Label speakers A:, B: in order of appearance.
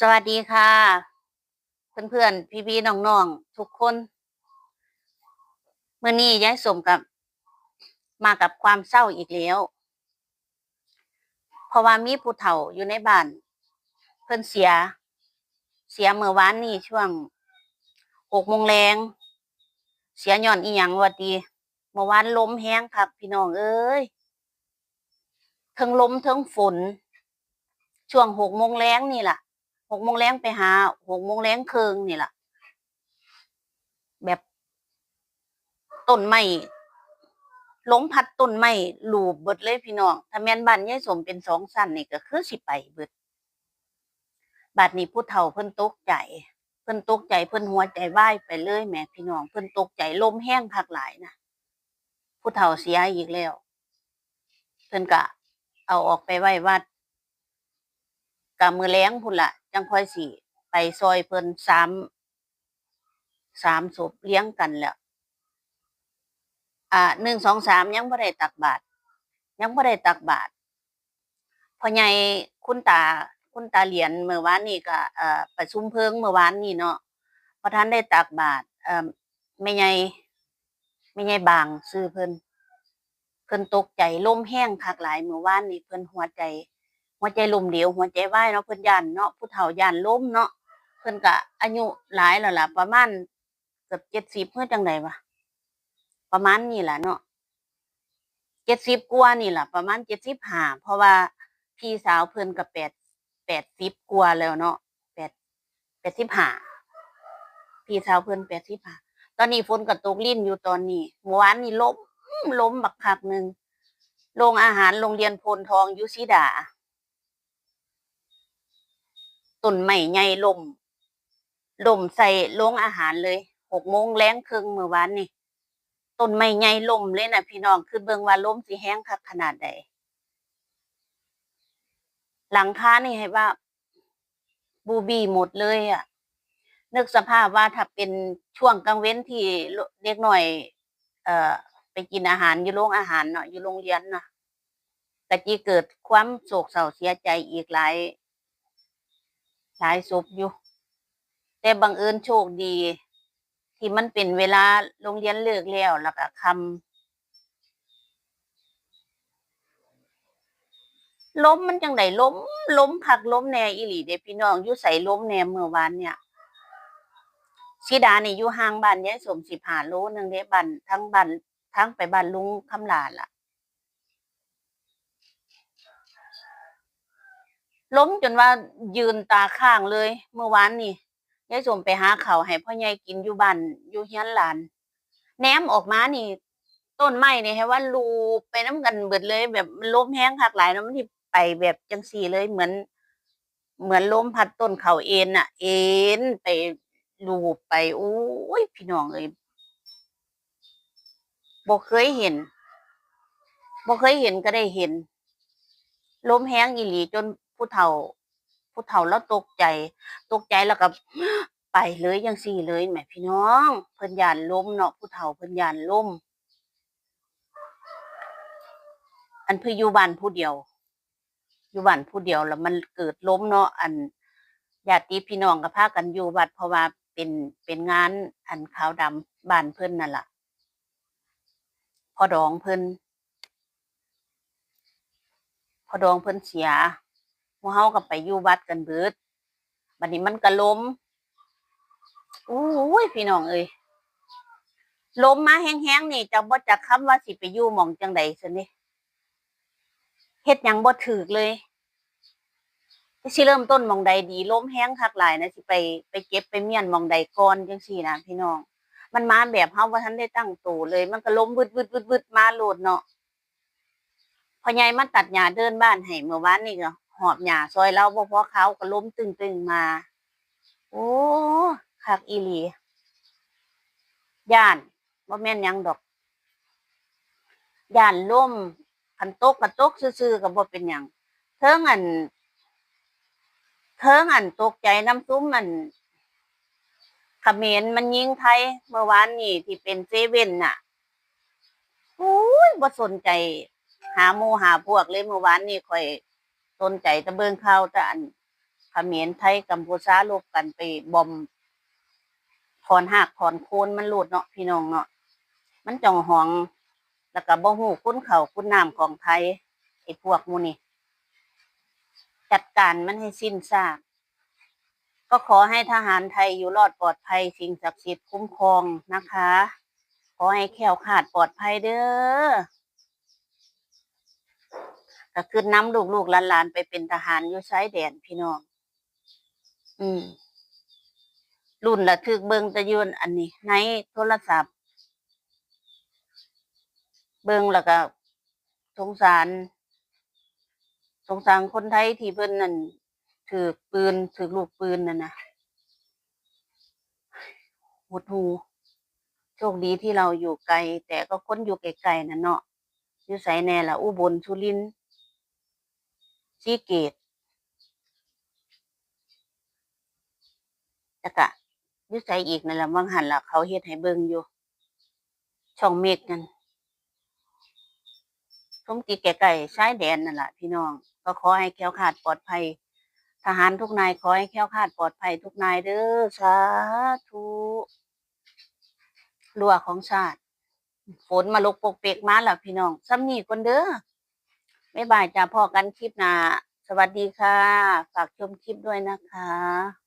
A: สวัสดีค่ะ เพื่อนๆ พี่ๆ น้องๆ ทุกคนเมื่อนี้ย้ายสมกับ มากับความเศร้าอีกแล้ว เพราะว่ามีผู้เฒ่าอยู่ในบ้าน เพิ่นเสีย เสียเมื่อวานนี้ช่วงหกโมงแรงเสียหย้อนอีหยังวะดีเมื่อวานล้มแห้งครับ พี่น้องเอ้ยทั้งลมทั้งฝนช่วงหกโมงแรงนี่แหละ หกโมงแรงไปหาหกโมงแรงครึ่งนี่แหละแบบต้นไม้ล้มพัดต้นไม้หลูบเบิดเลยพี่น้องถ้าแม่นบ้านยายสมเป็นสองสั้นนี่ก็คือสิไปเบิดบาดนี้ผู้เฒ่าเพิ่นตกใจ เพิ่นตกใจเพิ่นหัวใจวายไปเลยแม่พี่น้องเพิ่นตกใจลมแห้งคักหลายนะผู้เฒ่าเสียอีกแล้ว เพิ่นก็เอาออกไปไหว้วัด กับมือแล้งพุ่นละจังค่อยสิไปซอยเพิ่นสามสามศพเลี้ยงกันแล้วอ่าหนึ่งสองสามยังบ่ได้ตักบาตรยังบ่ได้ตักบาตรพ่อใหญ่คุณตาคุณตาเหรียญเมื่อวานนี้ก็เอ่อประชุมเพิงเมื่อวานนี้เนาะพอท่านได้ตักบาตรเอ่อแม่ใหญ่แม่ใหญ่บางซื้อเพิ่นเพิ่นตกใจลมแห้งคักหลายเมื่อวานนี้เพิ่นหัวใจ หัวใจลมเหลวหัวใจวายเนาะเพิ่นย่านเนาะผู้เฒ่าย่านล้มเนาะเพิ่นก็อายุหลายแล้วล่ะ ประมาณเกือบเจ็ดสิบเพื่อจังไดวะประมาณนี้ล่ะเนาะเจ็ดสิบกว่านี่แหละประมาณเจ็ดสิบห้าเพราะว่าพี่สาวเพิ่นก็แปดแปดสิบกว่าแล้วเนาะแปดแปดสิบห้าพี่สาวเพิ่นแปดสิบห้าตอนนี้ฝนก็ตกลิ้นอยู่ตอนนี้เมื่อวานนี่ล้มล้มบักคักหนึ่งโรงอาหารโรงเรียนพนทองยุซิดา ต้นไม้ใหญ่ลมลมใส่โรงอาหารเลยหกโมงแรงครึ่งเมื่อวานนี่ต้นไม้ใหญ่ลมเลยนะพี่น้องคือเบิ่งว่าลมสิแห้งคักขนาดใดหลังคานี่ให้ว่า บูบีหมดเลยอะนึกสภาพว่าถ้าเป็นช่วงกลางเว้นที่เด็กหน่อย เอ่อ ไปกินอาหารอยู่โรงอาหารเนาะอยู่โรงเรียนเนาะตะกี้เกิดความโศกเศร้าเสียใจอีกหลาย หลายศพอยู่ แต่บังเอิญโชคดี ที่มันเป็นเวลาโรงเรียนเลิกแล้วแล้วก็คำล้มมันจังไดล้ม ล้มคักล้มแน่อีหลีเด้พี่น้องอยู่ใส่ล้มแน่เมื่อวานเนี่ยสีดานี่อยู่ห่างบ้านยายสมสิบหาโลนึงเด้บ้านทั้งบ้านทั้งไปบ้านลุงคำลาล่ะ ล้มจนว่ายืนตาข้างเลย เมื่อวานนี่ยายสมไปหาเขาให้พ่อใหญ่กินอยู่บ้านอยู่เฮียนหลานแหนมออกมานี่ ต้นไม้นี่ให้ว่าลูไปน้ำกันเบิดเลย แบบล้มแห้งคักหลายแล้วมันที่ไปแบบจังสี่เลยเหมือน เหมือนล้มพัดต้นเขาเอ็นอะเอ็นไปลูไปโอ้ยพี่น้องเอ้ยบ่เคยเห็นบ่เคยเห็นก็ได้เห็นล้มแห้งอีหลีจน ผู้เฒ่า ผู้เฒ่าแล้วตกใจ ตกใจแล้วก็ไปเลยยังสี่เลยแหมพี่น้อง เพิ่นยานล้มเนาะผู้เฒ่าเพิ่นยานล้มอันเพื่ออยู่บ้านผู้เดียว อยู่บ้านผู้เดียวแล้วมันเกิดล้มเนาะอันญาติพี่น้องก็พากันอยู่วัดเพราะว่าเป็นเป็นงานอันขาวดำบ้านเพิ่นนั่นแหละพอดองเพิ่นพอดองเพิ่นเสีย หมู่เฮาก็ไปอยู่วัดกันเบิดบัดนี้มันก็ล้มโอ้ยพี่น้องเอ้ยล้มมาแห้งๆนี่จะบ่จักคำว่าสิไปอยู่หม่องจังใดซั่นนี่เฮ็ดหยังบ่ถูกเลยสิเริ่มต้นหมองใดดีล้มแห้งคักหลายนะสิไปไปเก็บไปเมียนหมองใดก่อนจังซี่นะพี่น้อง มันมาแบบเฮาบ่าทันได้ตั้งตัวเลย มันก็ล้มวึดๆๆๆมาโหลดเนาะพ่อใหญ่มาตัดหญ้าเดินบ้านให้เมื่อวานนี่ก็ หอบหญ้าซอยเราบ่พอเขาก็ล้มตึงๆมา โอ้คักอีหลีย่านบ่แม่นยังดอกย่านล้มคันตกก็ตกซื่อๆก็บ่เป็นหยังเทิงอันเทิงอันตกใจน้ำซุ้มมันเขมรมันยิงไทยเมื่อวานนี่ที่เป็นเซเว่นน่ะโอ้ยบ่สนใจ หาหมู่หาพวกเลยเมื่อวานนี่ค่อย สนใจตะเบิ่งข่าวแต่อันเขมรไทยกัมพูชาลบกันไปบอมถอนหักถอนโคนมันหลุดเนาะพี่น้องเนาะมันจ่องหอง แล้วก็บ่ฮู้คุณเขาคุณน้ำของไทยไอ้พวกมูนี่จัดการมันให้สิ้นซากก็ขอให้ทหารไทยอยู่รอดปลอดภัยสิ่งศักดิ์สิทธิ์คุ้มครองนะคะ ขอให้แคล้วคลาดปลอดภัยเด้อ ก็คือน้ำลูกๆหลานๆไปเป็นทหารอยู่ชายแดนพี่น้อง อืม รุ่นละทึกเบิงตะยืนอันนี้ ในโทรศัพท์ เบิงแล้วก็สงสารสงสารคนไทยที่เพิ่นนั่นถือปืนถือลูกปืนนั่นนะหดหูโชคดีที่เราอยู่ไกล แต่ก็คนอยู่ไกลๆนั่นเนาะอยู่ไสแน่ละอุบลสุริน ทร์สีเกตแล้วก็ยู่ไสอีกนั่นละบางหันละเขาเฮ็ดให้เบิ่งอยู่ ช่องเมกนั่นสมติดไก่ชายแดนนั่นแหละพี่น้อง ก็ขอให้แค้วคลาดปลอดภัย ทหารทุกนายขอให้แค้วคลาดปลอดภัยทุกนายเด้อสาธุรั้วของชาติ ฝนมาลกปกเปกมาแล้วพี่น้องซ้ำนี่คนเด้อ บ๊ายบายจ้าพ่อกันคลิปหน้าสวัสดีค่ะ ฝากชมคลิปด้วยนะคะ